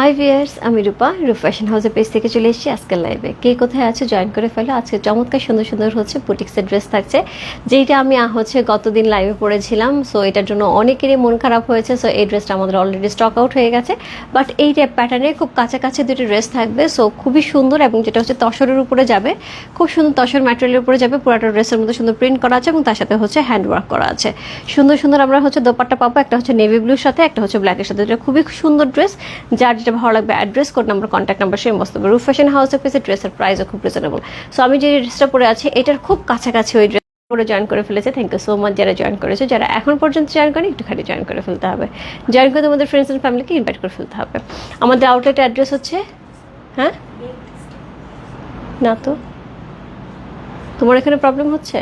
High viewers আমি রূপা, রূপ fashion হাউসের পেজ থেকে চলে এসেছি আজকের লাইভে কে কোথায় আছে জয়েন করে ফেলো? আজকে চমৎকার সুন্দর সুন্দর হচ্ছে বুটিক্সের ড্রেস থাকছে। যেইটা আমি হচ্ছে গতদিন লাইভে পড়েছিলাম। সো এটার জন্য অনেকেরই মন খারাপ হয়েছে। সো এই ড্রেসটা আমাদের অলরেডি স্টক আউট হয়ে গেছে। বাট এই প্যাটার্নে খুব কাছাকাছি দুটো ড্রেস থাকবে। সো খুবই সুন্দর এবং যেটা হচ্ছে তসরের উপরে যাবে। খুব সুন্দর তসর ম্যাটেরিয়ালের উপরে যাবে। পুরাটা ড্রেসের মধ্যে সুন্দর প্রিন্ট করা আছে এবং তার সাথে হচ্ছে হ্যান্ড ওয়ার্ক করা আছে। সুন্দর সুন্দর আমরা হচ্ছে দোপাট্টা পাবো। একটা হচ্ছে নেভি ব্লুর সাথে, একটা হচ্ছে ব্ল্যাকের সাথে। এটা খুবই সুন্দর ড্রেস যার যেটা ভালো লাগবে address code number contact number সেই মস্ত রুফ ফ্যাশন হাউসের পেসে ড্রেসের প্রাইসও খুব রিজনেবল সো আমি যে ড্রেসটা পরে আছি, এটার খুব কাছাকাছি ওই ড্রেস পরে জয়েন করে ফেলেছে। থ্যাংক ইউ সো মাচ যারা জয়েন করেছে। যারা এখন পর্যন্ত জয়েন করেনি, একটুখানি জয়েন করে ফেলতে হবে। জয়েন করে তোমাদের ফ্রেন্ডস অ্যান্ড ফ্যামিলিকে ইনভাইট করে ফেলতে হবে। আমাদের আউটলেট অ্যাড্রেস হচ্ছে হ্যাঁ? না তো? তোমার এখানে প্রবলেম হচ্ছে?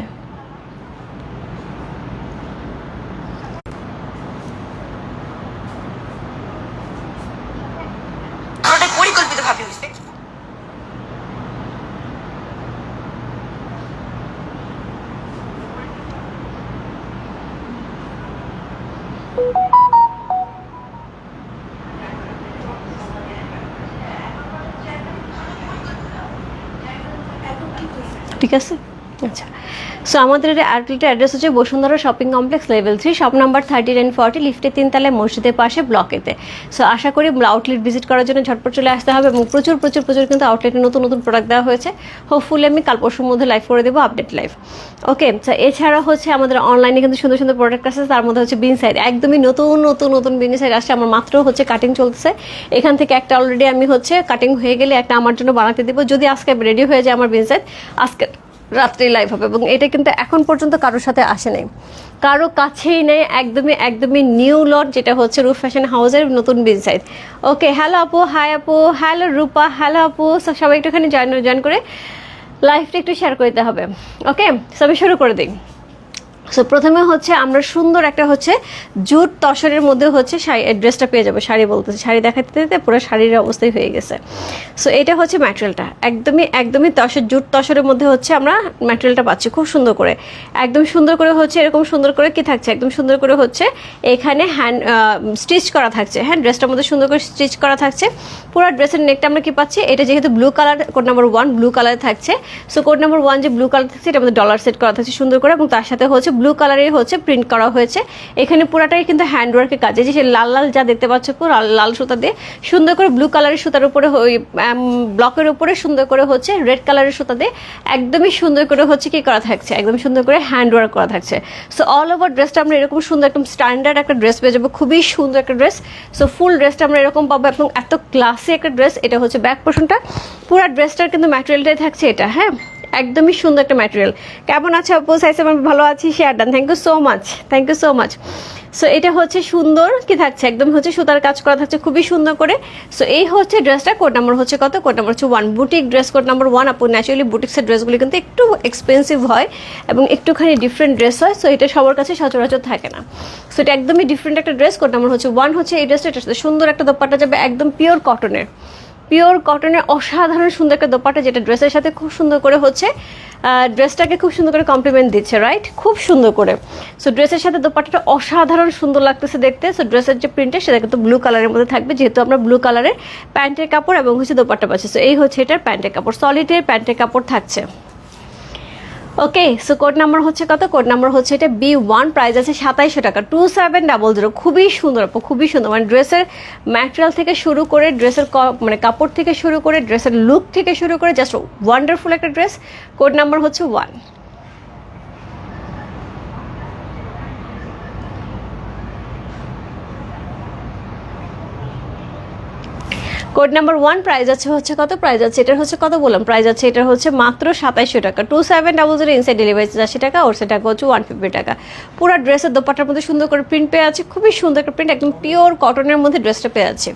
পুরোটাই পরিকল্পিত ভাবে হয়েছে ঠিক আছে আচ্ছা। সো আমাদের আউটলেটের অ্যাড্রেস হচ্ছে Bashundhara shopping complex level three shop number thirty nine forty লিফটে তিনতলায় মসজিদের পাশে ব্লকেতে সো আশা করি আউটলেট ভিজিট করার জন্য ঝটপট চলে আসতে হবে এবং প্রচুর প্রচুর প্রচুর কিন্তু আউটলেটে নতুন নতুন প্রোডাক্ট দেওয়া হয়েছে। হোপফুলি আমি কাল পরশুর মধ্যে লাইভ করে দেবো আপডেট লাইভ ওকে এছাড়া হচ্ছে আমাদের অনলাইনে কিন্তু সুন্দর সুন্দর প্রোডাক্ট আছে, তার মধ্যে হচ্ছে বিন সাইড একদমই নতুন নতুন নতুন বিন সাইড আসছে, আমার মাত্র হচ্ছে কাটিং চলতেছে। এখান থেকে একটা অলরেডি আমি হচ্ছে কাটিং হয়ে গেলে একটা আমার জন্য বানাতে দেবো। যদি আজকে রেডি হয়ে যায় আমার বিন সাইড আজকে রাত্রি লাইভ হবে এবং এটা কিন্তু এখন পর্যন্ত কারোর সাথে আসে নাই। কারও কাছেই নেই, একদমই একদমই নিউ লট যেটা হচ্ছে রুফ ফ্যাশন হাউসের নতুন বিনসাইড ওকে হ্যালো আপু হাই আপু হ্যালো রূপা হ্যালো আপু। সবাই একটুখানি জয়েন জয়েন করে লাইভটা একটু শেয়ার করতে হবে। ওকে সবাই শুরু করে দিই। সো প্রথমে হচ্ছে আমরা সুন্দর একটা হচ্ছে জুট তসরের মধ্যে হচ্ছে শাড়ি ড্রেসটা পেয়ে যাব। শাড়ি বলতেছে, শাড়ি দেখাতে দিতে পুরো শাড়ির অবস্থাই হয়ে গেছে। সো এটা হচ্ছে ম্যাটেরিয়ালটা একদমই একদমই তসর, জুট তসরের মধ্যে হচ্ছে আমরা ম্যাটেরিয়ালটা পাচ্ছি খুব সুন্দর করে। একদম সুন্দর করে হচ্ছে, এরকম সুন্দর করে কি থাকছে? একদম সুন্দর করে হচ্ছে এখানে হ্যান্ড স্টিচ করা থাকছে। হ্যাঁ ড্রেসটার মধ্যে সুন্দর করে স্টিচ করা থাকছে। পুরো ড্রেসের নেকটা আমরা কি পাচ্ছি? এটা যেহেতু blue colour code number one blue colour থাকছে। সো কোড নাম্বার ওয়ান যে ব্লু কালার থাকছে এটা আমাদের ডলার সেট করা থাকছে সুন্দর করে এবং তার সাথে হচ্ছে ব্লু কালারের হচ্ছে প্রিন্ট করা হয়েছে। এখানে পুরাটাই কিন্তু হ্যান্ডওয়ার্কের কাজ। যে লাল লাল যা দেখতে পাচ্ছ, পুরো লাল- সুতা দিয়ে। সুন্দর করে ব্লু কালারের সুতার উপরে ব্লকের উপরে সুন্দর করে হচ্ছে রেড কালারের সুতা দিয়ে একদমই সুন্দর করে হচ্ছে কি করা থাকছে একদম সুন্দর করে হ্যান্ডওয়ার্ক করা থাকছে। সো অল ওভার ড্রেসটা আমরা এরকম সুন্দর একদম স্ট্যান্ডার্ড একটা ড্রেস পেয়ে যাব, খুবই সুন্দর একটা ড্রেস সো ফুল ড্রেসটা আমরা এরকম পাবো এবং এত ক্লাসি একটা ড্রেস এটা হচ্ছে ব্যাক পোর্শনটা পুরো ড্রেসটার কিন্তু ম্যাটেরিয়ালটাই থাকছে এটা হ্যাঁ? একদমই সুন্দর একটা ম্যাটেরিয়াল কেমন আছে আপু? সাইজ আমি ভালো আছি? Share done. Thank you so much thank you so much so এটা হচ্ছে সুন্দর কি থাকছে? একদম হচ্ছে সুতার কাজ করা থাকছে, খুবই সুন্দর করে। সো এই হচ্ছে ড্রেসটা কোড নাম্বার হচ্ছে কত? কোড নাম্বার হচ্ছে one boutique dress code number one আপু। ন্যাচুরালি বুটিক্সের ড্রেসগুলি কিন্তু একটু এক্সপেন্সিভ হয় এবং একটুখানি ডিফারেন্ট ড্রেস হয় সো এটা সবার কাছে সচরাচর থাকে না। সো এটা একদমই ডিফারেন্ট একটা ড্রেস কোড নাম্বার হচ্ছে ওয়ান হচ্ছে এই ড্রেসটা সুন্দর একটা দোপাট্টা যাবে, একদম পিওর কটনের পিওর কটনের অসাধারণ সুন্দর একটা দোপাটা যেটা ড্রেসের সাথে খুব সুন্দর করে হচ্ছে ড্রেসটাকে খুব সুন্দর করে কমপ্লিমেন্ট দিচ্ছে রাইট খুব সুন্দর করে। সো ড্রেসের সাথে দোপাটাটা অসাধারণ সুন্দর লাগতেছে দেখতে। সো ড্রেসের যে প্রিন্টের সেটা কিন্তু ব্লু কালারের মধ্যে থাকবে, যেহেতু আমরা ব্লু কালারের প্যান্টের কাপড় এবং হচ্ছে দোপাটা পাচ্ছি। সো এই হচ্ছে এটার প্যান্টের কাপড় সলিডের প্যান্টের কাপড় থাকছে। ওকে সো কোড নাম্বার হচ্ছে কত? কোড নাম্বার হচ্ছে এটা বি ওয়ান প্রাইস আছে সাতাইশো টাকা। টু সেভেন ডাবল জিরো খুবই সুন্দর খুবই সুন্দর। মানে ড্রেসের ম্যাটেরিয়াল থেকে শুরু করে, ড্রেসের মানে কাপড় থেকে শুরু করে, ড্রেসের লুক থেকে শুরু করে জাস্ট ওয়ান্ডারফুল একটা ড্রেস কোড নাম্বার হচ্ছে one code number one price আছে হচ্ছে কত? প্রাইস আছে এটার হচ্ছে কত বললাম? প্রাইস আছে এটার হচ্ছে মাত্র সাতাইশশো টাকা। Two seven double zero inside delivery আশি টাকা ওর টাকা হচ্ছে ওয়ান ফিফটি টাকা। পুরো ড্রেসের দোপাটার মধ্যে সুন্দর করে প্রিন্ট পেয়ে আছে, খুবই সুন্দর একটা প্রিন্ট একদম পিওর কটনের মধ্যে ড্রেসটা পেয়ে আছে।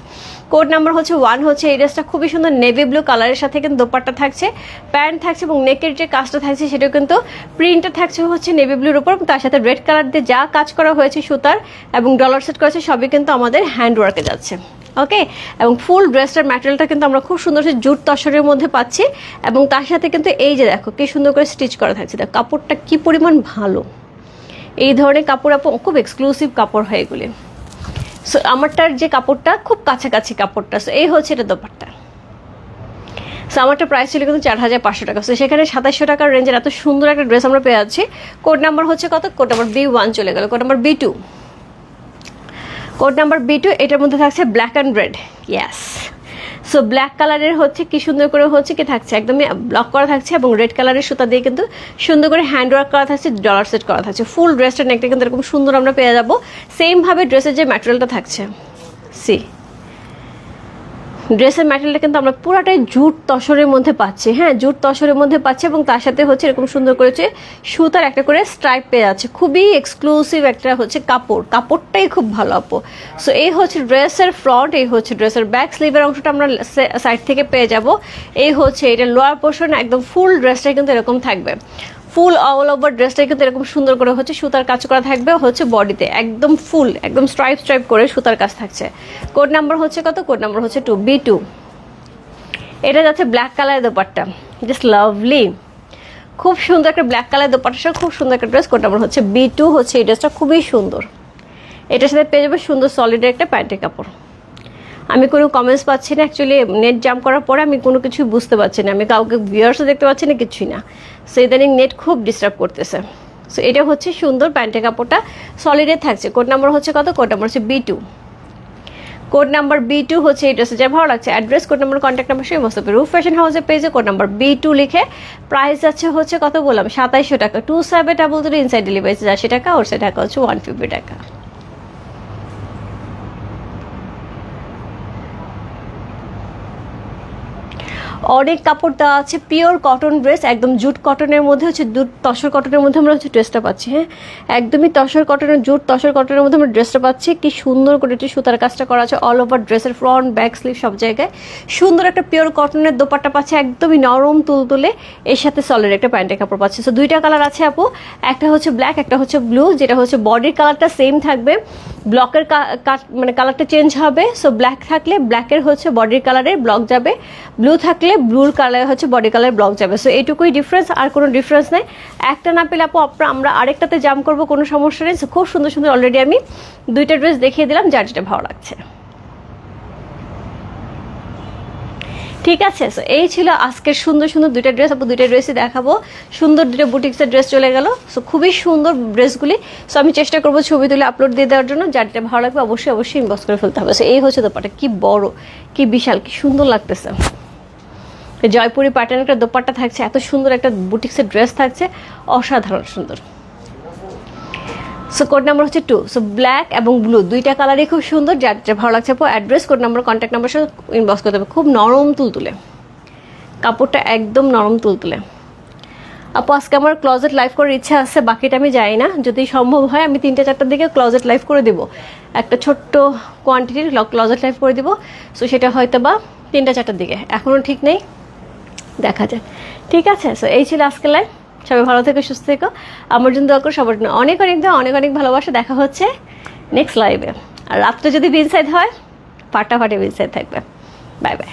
কোড নাম্বার হচ্ছে ওয়ান হচ্ছে এই ড্রেসটা খুবই সুন্দর নেভি ব্লু কালারের সাথে কিন্তু দোপাট্টা থাকছে প্যান্ট থাকছে এবং নেকের যে কাজটা থাকছে সেটাও কিন্তু প্রিন্টটা থাকছে হচ্ছে নেভি ব্লুর উপর তার সাথে রেড কালার দিয়ে যা কাজ করা হয়েছে সুতার এবং ডলার সেট করেছে সবই কিন্তু আমাদের হ্যান্ড ওয়ার্কে যাচ্ছে। ওকে এবং ফুল ড্রেসটার ম্যাটেরিয়ালটা কিন্তু আমরা খুব সুন্দর সে জুট তসরের মধ্যে পাচ্ছি। এবং তার সাথে কিন্তু এই যে দেখো, কি সুন্দর করে স্টিচ করা থাকছে। দেখো, কাপড়টা কি পরিমাণ ভালো। এই ধরনের কাপড় আপু, খুব এক্সক্লুসিভ কাপড় হয় এগুলি। সো আমারটার যে কাপড়টা, খুব কাছাকাছি কাপড়টা। সো এই হচ্ছে এটা দোপাট্টা। সো আমারটা প্রাইস ছিল কিন্তু চার হাজার পাঁচশো টাকা। সো সেখানে সাতাশশো টাকার রেঞ্জের এত সুন্দর একটা ড্রেস আমরা পেয়ে যাচ্ছি। কোড নাম্বার হচ্ছে কত? কোড নাম্বার বি ওয়ান চলে গেল। Code number B two code number B two এটার মধ্যে থাকছে black and red yes so black কালারের হচ্ছে কি সুন্দর করে হচ্ছে কি থাকছে, একদমই ব্লক করা থাকছে এবং রেড কালারের সুতা দিয়ে কিন্তু সুন্দর করে হ্যান্ড ওয়ার্ক করা থাকছে ডলার সেট করা থাকছে। ফুল ড্রেসটা নেকটা কিন্তু এরকম সুন্দর আমরা পেয়ে যাব। সেমভাবে ড্রেসের যে ম্যাটেরিয়ালটা থাকছে সি ড্রেসের ম্যাটেরিয়ালটা কিন্তু আমরা পুরাটাই জুট তসরের মধ্যে পাচ্ছি। হ্যাঁ জুট তসরের মধ্যে পাচ্ছি এবং তার সাথে হচ্ছে এরকম সুন্দর করেছে সুতার একটা করে স্ট্রাইপ পেয়ে যাচ্ছে। খুবই এক্সক্লুসিভ একটা হচ্ছে কাপড়। কাপড়টাই খুব ভালো, আপু। সো এই হচ্ছে ড্রেসের ফ্রন্ট এই হচ্ছে ড্রেসের ব্যাক স্লিভের অংশটা আমরা সাইড থেকে পেয়ে যাব। এই হচ্ছে এটা লোয়ার পোর্শন একদম ফুল ড্রেসটাই কিন্তু এরকম থাকবে। ফুল অল ওভার ড্রেসটা কিন্তু এরকম সুন্দর করে হচ্ছে সুতার কাজ করা থাকবে, হচ্ছে বডিতে একদম ফুল, একদম স্ট্রাইপ স্ট্রাইপ করে সুতার কাজ থাকছে। কোড নাম্বার হচ্ছে কত? কোড নাম্বার হচ্ছে টু বি টু এটা যাচ্ছে ব্ল্যাক কালারের দোপাট্টা জাস্ট লাভলি খুব সুন্দর একটা ব্ল্যাক কালারের দোপাট্টা খুব সুন্দর একটা ড্রেস কোড নাম্বার হচ্ছে বি টু হচ্ছে এই ড্রেসটা খুবই সুন্দর। এটার সাথে পেয়ে যাবে সুন্দর সলিডের একটা প্যান্টের কাপড়। আমি কোনো কমেন্টস পাচ্ছি না অ্যাকচুয়ালি নেট জাম করার পরে আমি কোনো কিছুই বুঝতে পারছি না। আমি কাউকে ভিউয়ার্সও দেখতে পাচ্ছি না, কিছুই না। সো ইদানিং নেট খুব ডিস্টার্ব করতেছে। সো এটা হচ্ছে সুন্দর প্যান্টের কাপড়টা। সলিডে থাকছে। কোড নাম্বার হচ্ছে কত? কোড নাম্বার হচ্ছে B two code number B two হচ্ছে এই ড্রেসে যা ভালো লাগছে address code number contact number সেই মস্ত রুফ ফ্যাশন হাউসের পেজে কোড নাম্বার বি টু লিখে প্রাইস যাচ্ছে হচ্ছে কত বললাম? সাতাইশশো টাকা। Two seven double three inside delivery আশি টাকা ওর সে টাকা হচ্ছে ওয়ান ফিফটি টাকা। অনেক কাপড় দেওয়া আছে পিওর কটন ড্রেস একদম জুট কটনের মধ্যে হচ্ছে জুট তসর কটনের মধ্যে আমরা হচ্ছে ড্রেসটা পাচ্ছি হ্যাঁ? একদমই তসর কটনের জুট তসর কটনের মধ্যে আমরা ড্রেসটা পাচ্ছি, কি সুন্দর করে একটু সুতার কাজটা করা আছে অল ওভার ড্রেসের ফ্রন্ট ব্যাক স্লিভ সব জায়গায়। সুন্দর একটা পিওর কটনের দোপাট্টা পাচ্ছে, একদমই নরম তুলতুলে, এর সাথে সলের একটা প্যান্টের কাপড় পাচ্ছে। সো দুইটা কালার আছে আপু, একটা হচ্ছে ব্ল্যাক একটা হচ্ছে ব্লু যেটা হচ্ছে বডির কালারটা সেম থাকবে ব্লকের মানে কালারটা চেঞ্জ হবে। সো ব্ল্যাক থাকলে ব্ল্যাকের হচ্ছে বডির কালারের ব্লক যাবে ব্লু থাকলে ব্লুর কালার হচ্ছে বডি কালার ব্লক যাবে। সো এইটুকুই ডিফারেন্স আর কোনো ডিফারেন্স নেই। একটা না পেলে আপু আপনার আমরা আরেকটাতে জাম করব, কোনো সমস্যা নেই। খুব সুন্দর সুন্দর অলরেডি আমি দুইটা ড্রেস দেখিয়ে দিলাম, যার যেটা ভালো লাগছে। ঠিক আছে সো এই ছিল আজকের সুন্দর সুন্দর দুইটা ড্রেস আপু, দুইটা ড্রেসই দেখাবো। সুন্দর দুটো বুটিক্সের ড্রেস চলে গেল। সো খুবই সুন্দর ড্রেসগুলি সো আমি চেষ্টা করব ছবি তুলে আপলোড দিয়ে দেওয়ার জন্য। যার যেটা ভালো লাগবে, অবশ্যই অবশ্যই ইনবক্স করে ফেলতে হবে। সো এই হচ্ছে দোপাটা কি বড়, কি বিশাল, কি সুন্দর লাগতেছে। জয়পুরি প্যাটার্ন একটা দোপাট্টা থাকছে, এত সুন্দর একটা বুটিক্সের ড্রেস থাকছে, অসাধারণ সুন্দর। সো কোড নাম্বার হচ্ছে টু সো ব্ল্যাক এবং ব্লু দুইটা কালারই খুব সুন্দর, যার যা ভালো লাগছে আপু address code number contact number সাথে ইনবক্স করতে হবে খুব নরম তুলতুলে। কাপড়টা একদম নরম তুলতুলে। আপু, আজকে আমার ক্লজেট লাইভ করার ইচ্ছা আছে, বাকিটা আমি যাই না। যদি সম্ভব হয়, আমি তিনটে চারটার দিকে ক্লজেট লাইভ করে দেবো। একটা ছোট্ট কোয়ান্টিটির ক্লজেট লাইভ করে দেবো। সো সেটা হয়তো বা তিনটা চারটার দিকে। এখনও ঠিক নেই। দেখা যায় ঠিক আছে? সো এই ছিল আজকের লাইফ সবাই ভালো থেকো, সুস্থ থেকো। আমার জন্য দোয়া করো, সবার জন্য অনেক অনেক দোয়া, অনেক অনেক ভালোবাসা। দেখা হচ্ছে নেক্সট লাইভে আর রাত্রে যদি বিনসাইড হয়, ফাটাফাটি বিনসাইড থাকবে। Bye bye